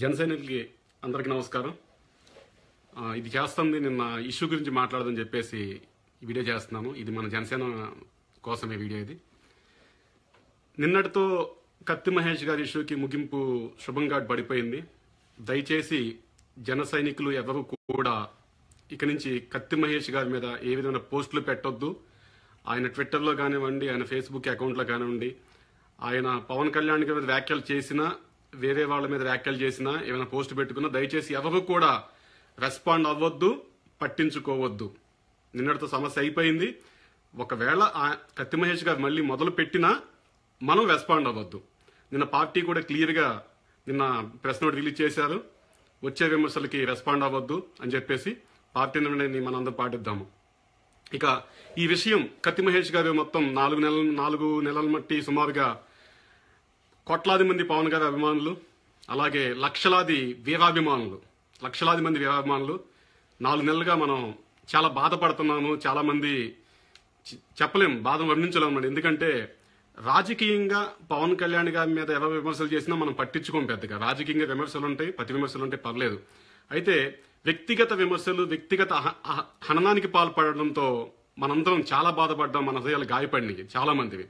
జనసైనికులకి అందరికీ నమస్కారం. ఇది చేస్తుంది నిన్న ఇష్యూ గురించి మాట్లాడదని చెప్పేసి వీడియో చేస్తున్నాను. ఇది మన జనసేన కోసమే వీడియో ఇది. నిన్నటితో కత్తి మహేష్ గారి ఇష్యూకి ముగింపు శుభంగా పడిపోయింది. దయచేసి జన సైనికులు ఎవరు కూడా ఇక నుంచి కత్తి మహేష్ గారి మీద ఏ విధమైన పోస్టులు పెట్టొద్దు. ఆయన ట్విట్టర్లో కానివ్వండి ఆయన ఫేస్బుక్ అకౌంట్లో కానివ్వండి ఆయన పవన్ కళ్యాణ్ గారి మీద వ్యాఖ్యలు చేసినా వేరే వాళ్ళ మీద వ్యాఖ్యలు చేసినా ఏమైనా పోస్ట్ పెట్టుకున్నా దయచేసి ఎవరు కూడా రెస్పాండ్ అవ్వద్దు పట్టించుకోవద్దు. నిన్నటితో సమస్య అయిపోయింది. ఒకవేళ ఆ కత్తి మహేష్ గారు మళ్ళీ మొదలు పెట్టినా మనం రెస్పాండ్ అవ్వద్దు. నిన్న పార్టీ కూడా క్లియర్గా నిన్న ప్రెస్ నోట్ రిలీజ్ చేశారు. వచ్చే విమర్శలకి రెస్పాండ్ అవ్వద్దు అని చెప్పేసి పార్టీ నిర్ణయాన్ని మనందరం పాటిద్దాము. ఇక ఈ విషయం కత్తి మహేష్ గారు మొత్తం నాలుగు నెలల నాలుగు నెలల మట్టి సుమారుగా కోట్లాది మంది పవన్ గారి అభిమానులు అలాగే లక్షలాది వీరాభిమానులు. లక్షలాది మంది వీరాభిమానులు. నాలుగు నెలలుగా మనం చాలా బాధపడుతున్నాము చాలా మంది చెప్పలేం బాధ వర్ణించలేము ఎందుకంటే రాజకీయంగా పవన్ కళ్యాణ్ గారి మీద ఎవరు విమర్శలు చేసినా మనం పట్టించుకోం పెద్దగా. రాజకీయంగా విమర్శలు ఉంటాయి ప్రతి విమర్శలు ఉంటాయి పర్లేదు. అయితే వ్యక్తిగత విమర్శలు వ్యక్తిగత హననానికి పాల్పడడంతో మనందరం చాలా బాధపడ్డాం మన హృదయాలు గాయపడినాయి చాలా మందివి.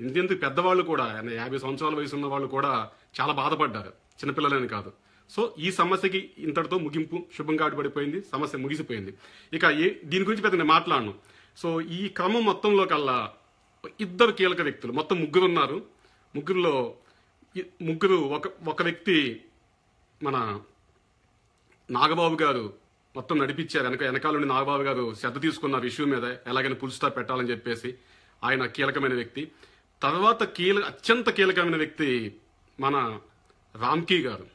ఇంతెందుకు పెద్దవాళ్ళు కూడా ఆయన యాభై సంవత్సరాల వయసు ఉన్న వాళ్ళు కూడా చాలా బాధపడ్డారు. చిన్నపిల్లలని కాదు. సో ఈ సమస్యకి ఇంతటితో ముగింపు శుభంగా పడిపోయింది సమస్య ముగిసిపోయింది. ఇక ఏ దీని గురించి పెద్ద నేను మాట్లాడను. సో ఈ క్రమం మొత్తంలో కల్లా ఇద్దరు కీలక వ్యక్తులు మొత్తం ముగ్గురు ఉన్నారు. ముగ్గురులో ముగ్గురు ఒక ఒక వ్యక్తి మన నాగబాబు గారు మొత్తం నడిపించారు. వెనక వెనకాల నుండి నాగబాబు గారు శ్రద్ధ తీసుకున్నారు ఇష్యూ మీద. ఎలాగైనా పుల్ స్టాప్ పెట్టాలని చెప్పేసి ఆయన కీలకమైన వ్యక్తి. తర్వాత కీలక అత్యంత కీలకమైన వ్యక్తి మన రామ్కీ గారు.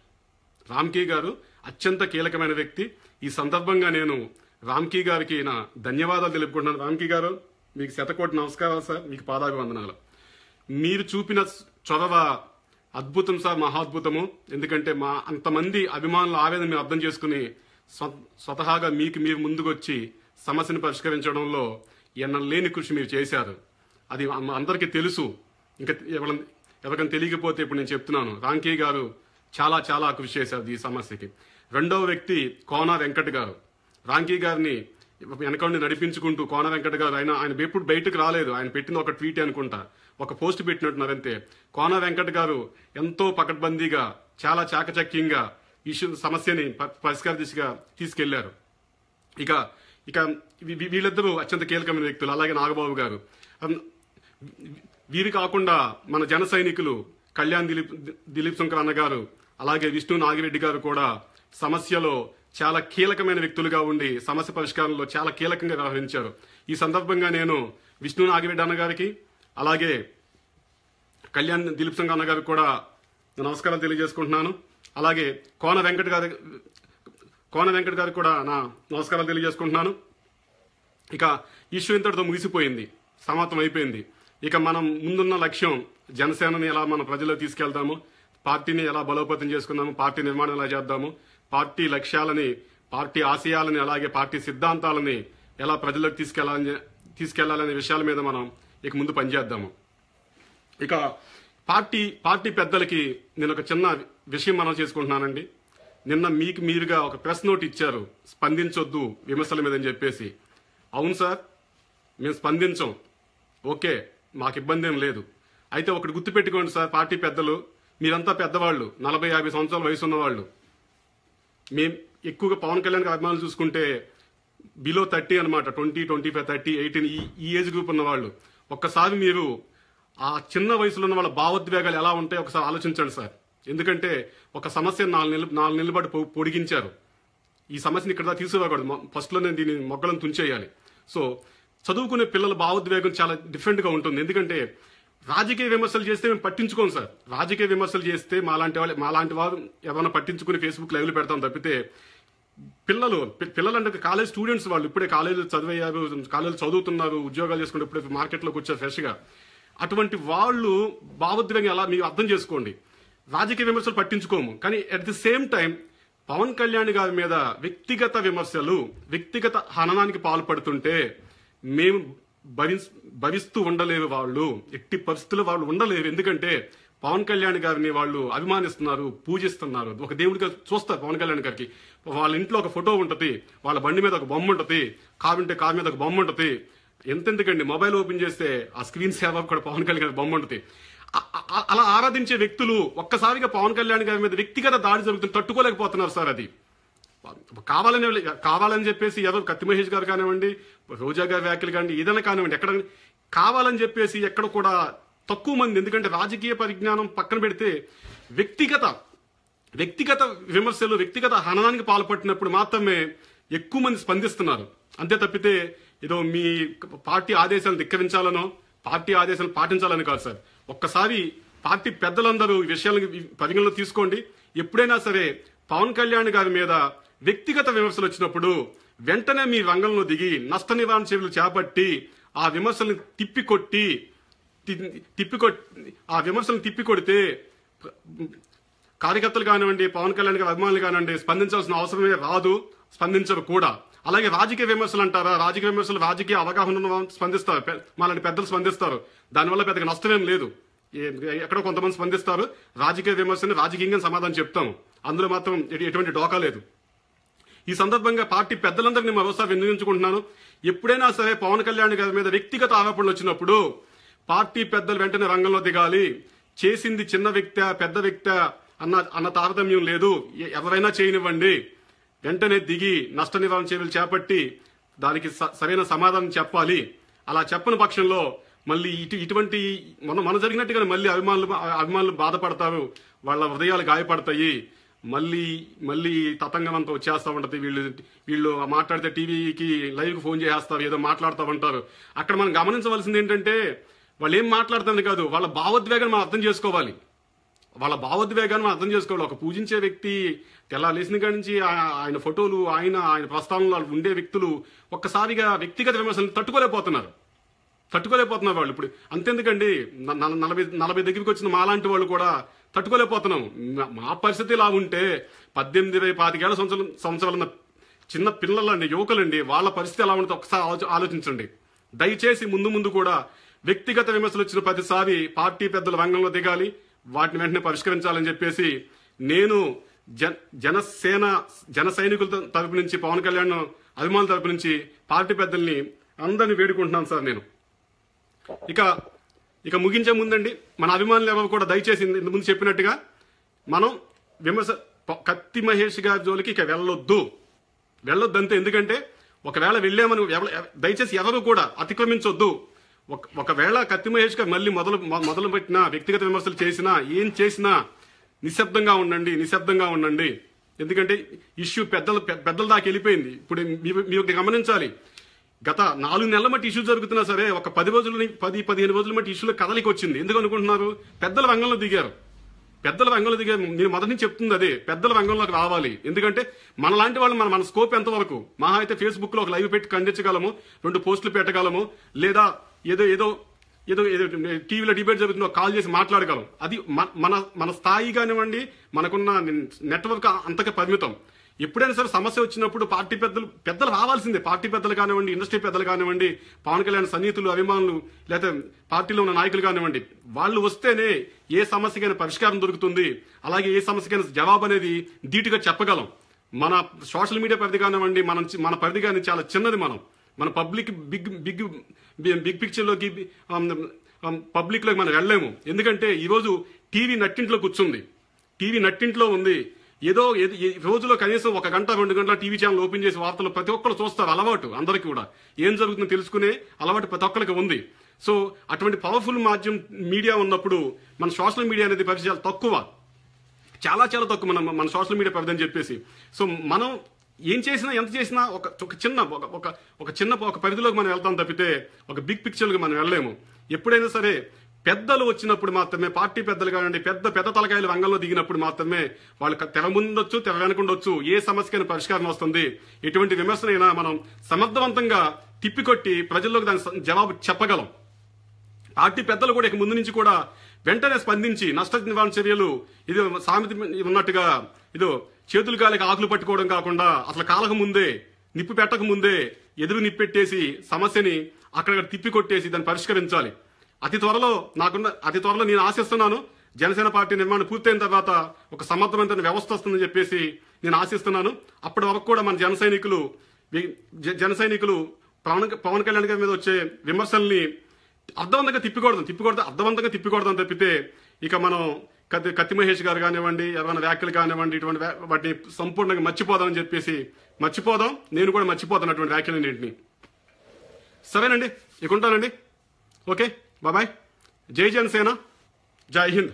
రామ్కీ గారు అత్యంత కీలకమైన వ్యక్తి. ఈ సందర్భంగా నేను రామ్కీ గారికి నా ధన్యవాదాలు తెలుపుకుంటున్నాను. రామ్కీ గారు మీకు శతకోటి నమస్కారాలు సార్. మీకు పాదాభివందనాలు. మీరు చూపిన చొరవ అద్భుతం సార్ మహాద్భుతము. ఎందుకంటే మా అంతమంది అభిమానుల ఆవేదన మీరు అర్థం చేసుకుని స్వ- స్వతహాగా మీకు మీరు ముందుకొచ్చి సమస్యను పరిష్కరించడంలో ఎన్నలేని కృషి మీరు చేశారు. అది అందరికీ తెలుసు. ఇంకా ఎవరి ఎవరికైనా తెలియకపోతే ఇప్పుడు నేను చెప్తున్నాను. రాంకీ గారు చాలా చాలా కృషి చేశారు ఈ సమస్యకి. రెండవ వ్యక్తి కోన వెంకట్ గారు. రాంకీ గారిని వెనకండి నడిపించుకుంటూ కోన వెంకట గారు ఆయన ఆయన ఎప్పుడు బయటకు రాలేదు. ఆయన పెట్టిన ఒక ట్వీట్ అనుకుంటా. ఒక పోస్ట్ పెట్టినట్టున్నారంతే. కోన వెంకట గారు ఎంతో పకడ్బందీగా చాలా చాకచక్యంగా ఇష్యూ సమస్యని పరిష్కార దిశగా తీసుకెళ్ళారు. ఇక ఇక వీళ్ళిద్దరూ అత్యంత కీలకమైన వ్యక్తులు. అలాగే నాగబాబు గారు. వీరు కాకుండా మన జన సైనికులు కళ్యాణ్ దిలీప్ దిలీప్ శంకర్ అన్న గారు అలాగే విష్ణు నాగిరెడ్డి గారు కూడా సమస్యలో చాలా కీలకమైన వ్యక్తులుగా ఉండి సమస్య పరిష్కారంలో చాలా కీలకంగా వ్యవహరించారు. ఈ సందర్భంగా నేను విష్ణు నాగిరెడ్డి అన్న గారికి అలాగే కళ్యాణ్ దిలీప్ సంఘ అన్న గారికి కూడా నమస్కారం తెలియజేసుకుంటున్నాను. అలాగే కోన వెంకట్ గారి కోన వెంకట్ గారికి కూడా నా నమస్కారాలు తెలియజేసుకుంటున్నాను. ఇక ఇష్యూ ఇంతటితో ముగిసిపోయింది. సమాప్తం అయిపోయింది. ఇక మనం ముందున్న లక్ష్యం జనసేనని ఎలా మన ప్రజల్లో తీసుకెళ్తాము? పార్టీని ఎలా బలోపేతం చేసుకుందాము? పార్టీ నిర్మాణం ఎలా చేద్దాము? పార్టీ లక్ష్యాలని పార్టీ ఆశయాలని అలాగే పార్టీ సిద్ధాంతాలని ఎలా ప్రజల్లోకి తీసుకెళ్ళాలని తీసుకెళ్ళాలనే విషయాల మీద మనం ఇక ముందు పనిచేద్దాము. ఇక పార్టీ పార్టీ పెద్దలకి నేను ఒక చిన్న విషయం మనం చేసుకుంటున్నానండి. నిన్న మీకు మీరుగా ఒక ప్రెస్ నోట్ ఇచ్చారు స్పందించొద్దు విమర్శల మీద అని చెప్పేసి. అవును సార్ మేము స్పందించం. ఓకే మాకు ఇబ్బంది ఏం లేదు. అయితే ఒకటి గుర్తుపెట్టుకోండి సార్ పార్టీ పెద్దలు మీరంతా పెద్దవాళ్ళు నలభై యాభై సంవత్సరాల వయసు ఉన్నవాళ్ళు మేము ఎక్కువగా పవన్ కళ్యాణ్ అభిమానులు చూసుకుంటే బిలో థర్టీ అనమాట twenty twenty five thirty eighteen ఈ ఈ ఏజ్ గ్రూప్ ఉన్న వాళ్ళు ఒక్కసారి మీరు ఆ చిన్న వయసులో ఉన్న వాళ్ళ భావోద్వేగాలు ఎలా ఉంటాయో ఒకసారి ఆలోచించండి సార్. ఎందుకంటే ఒక సమస్య నాలుగు నెలలు నాలుగు నెలల పాటు పొ- పొడిగించారు. ఈ సమస్యని ఇక్కడ దాకా తీసుకురాకూడదు ఫస్ట్లో నేను దీన్ని మొగ్గలను తుంచేయాలి. సో చదువుకునే పిల్లల భావోద్వేగం చాలా డిఫరెంట్గా ఉంటుంది. ఎందుకంటే రాజకీయ విమర్శలు చేస్తే మేము పట్టించుకోం సార్. రాజకీయ విమర్శలు చేస్తే మాలాంటి వాళ్ళు మాలాంటి వారు ఏమైనా పట్టించుకుని ఫేస్బుక్ లైవ్లు పెడతాం తప్పితే పిల్లలు పిల్లలు అంటే కాలేజ్ స్టూడెంట్స్ వాళ్ళు ఇప్పుడే కాలేజీలు చదివయ్యారు కాలేజీలు చదువుతున్నారు ఉద్యోగాలు చేసుకుంటే ఇప్పుడే మార్కెట్లోకి వచ్చారు ఫ్రెష్గా అటువంటి వాళ్ళు భావోద్వేగం ఎలా మీరు అర్థం చేసుకోండి. రాజకీయ విమర్శలు పట్టించుకోము. కానీ at the same time Pawan Kalyan గారి మీద వ్యక్తిగత విమర్శలు వ్యక్తిగత హననానికి పాల్పడుతుంటే మేము భరి భరిస్తూ ఉండలేరు వాళ్ళు. ఎట్టి పరిస్థితుల్లో వాళ్ళు ఉండలేరు. ఎందుకంటే పవన్ కళ్యాణ్ గారిని వాళ్ళు అభిమానిస్తున్నారు పూజిస్తున్నారు. ఒక దేవుడిగా చూస్తారు పవన్ కళ్యాణ్ గారికి. వాళ్ళ ఇంట్లో ఒక ఫోటో ఉంటుంది వాళ్ళ బండి మీద ఒక బొమ్మ ఉంటుంది కారుంటే కారు మీద ఒక బొమ్మ ఉంటుంది. ఎంతెందుకండి? మొబైల్ ఓపెన్ చేస్తే ఆ స్క్రీన్ సేవ కూడా పవన్ కళ్యాణ్ గారి బొమ్మ ఉంటుంది. అలా ఆరాధించే వ్యక్తులు ఒక్కసారిగా పవన్ కళ్యాణ్ గారి మీద వ్యక్తిగత దాడి జరుగుతుంది తట్టుకోలేకపోతున్నారు సార్ అది. కావాలని కావాలని చెప్పేసి ఎవరు కత్తి మహేష్ గారు కానివ్వండి రోజా గారి వ్యాఖ్యలు కానివ్వండి ఏదైనా కానివ్వండి ఎక్కడ కావాలని చెప్పేసి ఎక్కడ కూడా తక్కువ మంది ఎందుకంటే రాజకీయ పరిజ్ఞానం పక్కన పెడితే వ్యక్తిగత వ్యక్తిగత విమర్శలు వ్యక్తిగత హననానికి పాల్పడినప్పుడు మాత్రమే ఎక్కువ మంది స్పందిస్తున్నారు. అంతే తప్పితే ఏదో మీ పార్టీ ఆదేశాలు ధిక్కరించాలనో పార్టీ ఆదేశాలు పాటించాలని కాదు సార్. ఒక్కసారి పార్టీ పెద్దలందరూ ఈ విషయాలను పరిగణలో తీసుకోండి. ఎప్పుడైనా సరే పవన్ కళ్యాణ్ గారి మీద వ్యక్తిగత విమర్శలు వచ్చినప్పుడు వెంటనే మీ రంగంలో దిగి నష్ట నివారణ చర్యలు చేపట్టి ఆ విమర్శలను తిప్పికొట్టి తి- తిప్పికొట్టి ఆ విమర్శలను తిప్పికొడితే కార్యకర్తలు కానివ్వండి పవన్ కళ్యాణ్ గారి అభిమానులు కానివ్వండి స్పందించాల్సిన అవసరమే రాదు స్పందించరు కూడా. అలాగే రాజకీయ విమర్శలు అంటారా? రాజకీయ విమర్శలు రాజకీయ అవగాహన స్పందిస్తారు. పె- మాలాంటి పెద్దలు స్పందిస్తారు. దానివల్ల పెద్దగా నష్టమేం లేదు. ఎక్కడో కొంతమంది స్పందిస్తారు. రాజకీయ విమర్శని రాజకీయంగా సమాధానం చెప్తాము అందులో మాత్రం ఎటువంటి డోకా లేదు. ఈ సందర్భంగా పార్టీ పెద్దలందరినీ మరోసారి వినియోగించుకుంటున్నాను. ఎప్పుడైనా సరే పవన్ కళ్యాణ్ గారి మీద వ్యక్తిగత ఆరోపణలు వచ్చినప్పుడు పార్టీ పెద్దలు వెంటనే రంగంలో దిగాలి. చేసింది చిన్న వ్యక్తి పెద్ద వ్యక్తి అన్న అన్న తారతమ్యం లేదు. ఎవరైనా చేయనివ్వండి. వెంటనే దిగి నష్ట నివారణ చర్యలు చేపట్టి దానికి స- సరైన సమాధానం చెప్పాలి. అలా చెప్పని పక్షంలో మళ్ళీ ఇటు ఇటువంటి మన మన జరిగినట్టుగానే మళ్ళీ అభిమానులు అభిమానులు బాధపడతారు. వాళ్ళ హృదయాలు గాయపడతాయి. మళ్ళీ మళ్ళీ తతంగం అంతా వచ్చేస్తా ఉంటది. వీళ్ళు వీళ్ళు మాట్లాడితే టీవీకి లైవ్కి ఫోన్ చేసేస్తారు ఏదో మాట్లాడుతూ ఉంటారు. అక్కడ మనం గమనించవలసింది ఏంటంటే వాళ్ళు ఏం మాట్లాడుతుంది కాదు వాళ్ళ భావోద్వేగాన్ని మనం అర్థం చేసుకోవాలి. వాళ్ళ భావోద్వేగాన్ని మనం అర్థం చేసుకోవాలి. ఒక పూజించే వ్యక్తి తెల్ల లేచిన కాడి నుంచి ఆ- ఆయన ఫోటోలు ఆయన ఆయన ప్రస్థానంలో ఉండే వ్యక్తులు ఒక్కసారిగా వ్యక్తిగత విమర్శలు తట్టుకోలేకపోతున్నారు. తట్టుకోలేకపోతున్నారు వాళ్ళు. ఇప్పుడు అంతెందుకండి నలభై నలభై దగ్గరికి వచ్చిన మాలాంటి వాళ్ళు కూడా తట్టుకోలేకపోతున్నాం మా- పరిస్థితి ఇలా ఉంటే పద్దెనిమిది ఇరవై పాతికేళ్ళ సంవత్సరం సంవత్సరాలు ఉన్న చిన్న పిల్లలండి యువకులండి వాళ్ళ పరిస్థితి ఎలా ఉంటుందో ఒకసారి ఆలోచ- ఆలోచించండి. దయచేసి ముందు ముందు కూడా వ్యక్తిగత విమర్శలు వచ్చిన ప్రతిసారి పార్టీ పెద్దల రంగంలో దిగాలి వాటిని వెంటనే పరిష్కరించాలని చెప్పేసి నేను జనసేన జన సైనికుల తరపు నుంచి పవన్ కళ్యాణ్ అభిమానుల తరపు నుంచి పార్టీ పెద్దల్ని అందరిని వేడుకుంటున్నాను సార్ నేను. ఇక ఇక ముగించే ముందండి మన అభిమానులు ఎవరు కూడా దయచేసి ఇంత ముందు చెప్పినట్టుగా మనం విమర్శ కత్తి మహేష్ గారి జోలికి ఇక వెళ్ళొద్దు. వెళ్ళొద్దు అంతే ఎందుకంటే ఒకవేళ వెళ్ళామని ఎవ- దయచేసి ఎవరు కూడా అతిక్రమించొద్దు. ఒక ఒకవేళ కత్తి మహేష్ గారు మళ్ళీ మొదలు మొదలు పెట్టినా వ్యక్తిగత విమర్శలు చేసినా ఏం చేసినా నిశ్శబ్దంగా ఉండండి నిశ్శబ్దంగా ఉండండి. ఎందుకంటే ఇష్యూ పెద్దలు పెద్దల దాకా వెళ్ళిపోయింది. ఇప్పుడు మీ- మీరు గమనించాలి. గత నాలుగు నెలల మట్టి ఇష్యూ జరుగుతున్నా సరే ఒక పది రోజుల పది పదిహేను రోజుల మట్టి ఇష్యూలో కదలికి వచ్చింది. ఎందుకు అనుకుంటున్నారు? పెద్దల రంగంలో దిగారు. పెద్దల రంగంలో దిగారు నేను మొదటి నుంచి చెప్తుంది అదే పెద్దల రంగంలోకి రావాలి. ఎందుకంటే మన లాంటి వాళ్ళు మన మన స్కోప్ ఎంతవరకు? మహా అయితే ఫేస్బుక్లో ఒక లైవ్ పెట్టి ఖండించగలము రెండు పోస్టులు పెట్టగలము లేదా ఏదో ఏదో ఏదో ఏదో టీవీలో డిబేట్ జరుగుతుందో కాల్ చేసి మాట్లాడగలం. అది మన- మన మన స్థాయి కానివ్వండి మనకున్న నెట్వర్క్ అంతగా పరిమితం. ఎప్పుడైనా సరే సమస్య వచ్చినప్పుడు పార్టీ పెద్దలు పెద్దలు రావాల్సిందే. పార్టీ పెద్దలు కానివ్వండి ఇండస్ట్రీ పెద్దలు కానివ్వండి పవన్ కళ్యాణ్ సన్నిహితులు అభిమానులు లేదా పార్టీలో ఉన్న నాయకులు కానివ్వండి వాళ్ళు వస్తేనే ఏ సమస్యకైనా పరిష్కారం దొరుకుతుంది. అలాగే ఏ సమస్యకైనా జవాబు అనేది ధీటుగా చెప్పగలం. మన సోషల్ మీడియా పరిధి కానివ్వండి మనం మన పరిధి కానీ చాలా చిన్నది మనం. మన పబ్లిక్ బిగ్ బిగ్ బిగ్ పిక్చర్లోకి పబ్లిక్లోకి మనం వెళ్ళలేము. ఎందుకంటే ఈరోజు టీవీ నట్టింట్లో కూర్చుంది. టీవీ నట్టింట్లో ఉంది. ఏదో ఈ రోజులో కనీసం ఒక గంట రెండు గంటల టీవీ ఛానల్ ఓపెన్ చేసి వార్తలు ప్రతి ఒక్కరు చూస్తారు అలవాటు అందరికీ కూడా. ఏం జరుగుతుందో తెలుసుకునే అలవాటు ప్రతి ఒక్కరికి ఉంది. సో అటువంటి పవర్ఫుల్ మాధ్యమం మీడియా ఉన్నప్పుడు మన సోషల్ మీడియా అనేది పరిచయాలు తక్కువ. చాలా చాలా తక్కువ మనం మన సోషల్ మీడియా పరిధి అని చెప్పేసి. సో మనం ఏం చేసినా ఎంత చేసినా ఒక ఒక చిన్న ఒక ఒక ఒక చిన్న ఒక పరిధిలోకి మనం వెళ్తాం తప్పితే ఒక బిగ్ పిక్చర్కి మనం వెళ్ళలేము. ఎప్పుడైనా సరే పెద్దలు వచ్చినప్పుడు మాత్రమే పార్టీ పెద్దలు కానివ్వండి పెద్ద పెద్ద తలకాయలు రంగంలో దిగినప్పుడు మాత్రమే వాళ్ళు తెర ముందొచ్చు తెర వెనకుండొచ్చు ఏ సమస్యకైనా పరిష్కారం వస్తుంది. ఎటువంటి విమర్శనైనా మనం సమర్థవంతంగా తిప్పికొట్టి ప్రజల్లోకి దాని జవాబు చెప్పగలం. పార్టీ పెద్దలు కూడా ఇక ముందు నుంచి కూడా వెంటనే స్పందించి నష్ట నివారణ చర్యలు ఇది సామెత ఉన్నట్టుగా ఇదో చేతులు గాలికి ఆకులు పట్టుకోవడం కాకుండా అసలు కాలక ముందే నిప్పు పెట్టక ముందే ఎదురు నిప్పెట్టేసి సమస్యని అక్కడ తిప్పి కొట్టేసి దాన్ని పరిష్కరించాలి. అతి త్వరలో నాకున్న అతి త్వరలో నేను ఆశిస్తున్నాను జనసేన పార్టీ నిర్మాణం పూర్తయిన తర్వాత ఒక సమర్థమైన వ్యవస్థ వస్తుందని చెప్పేసి నేను ఆశిస్తున్నాను. అప్పటి వరకు కూడా మన జన సైనికులు జ- జన సైనికులు పవన్ పవన్ కళ్యాణ్ గారి మీద వచ్చే విమర్శల్ని అర్థవంతంగా తిప్పికూడదు తిప్పికూడదు అర్థవంతంగా తిప్పికూడదు అని తప్పితే ఇక మనం కత్తి కత్తి మహేష్ గారు కానివ్వండి ఎవరైనా వ్యాఖ్యలు కానివ్వండి ఇటువంటి వాటిని సంపూర్ణంగా మర్చిపోదామని చెప్పేసి మర్చిపోదాం నేను కూడా మర్చిపోతాను అటువంటి వ్యాఖ్యలన్నింటినీ. సరేనండి ఇక ఉంటానండి. ఓకే బాబాయ్ జై జనసేన జై హింద్.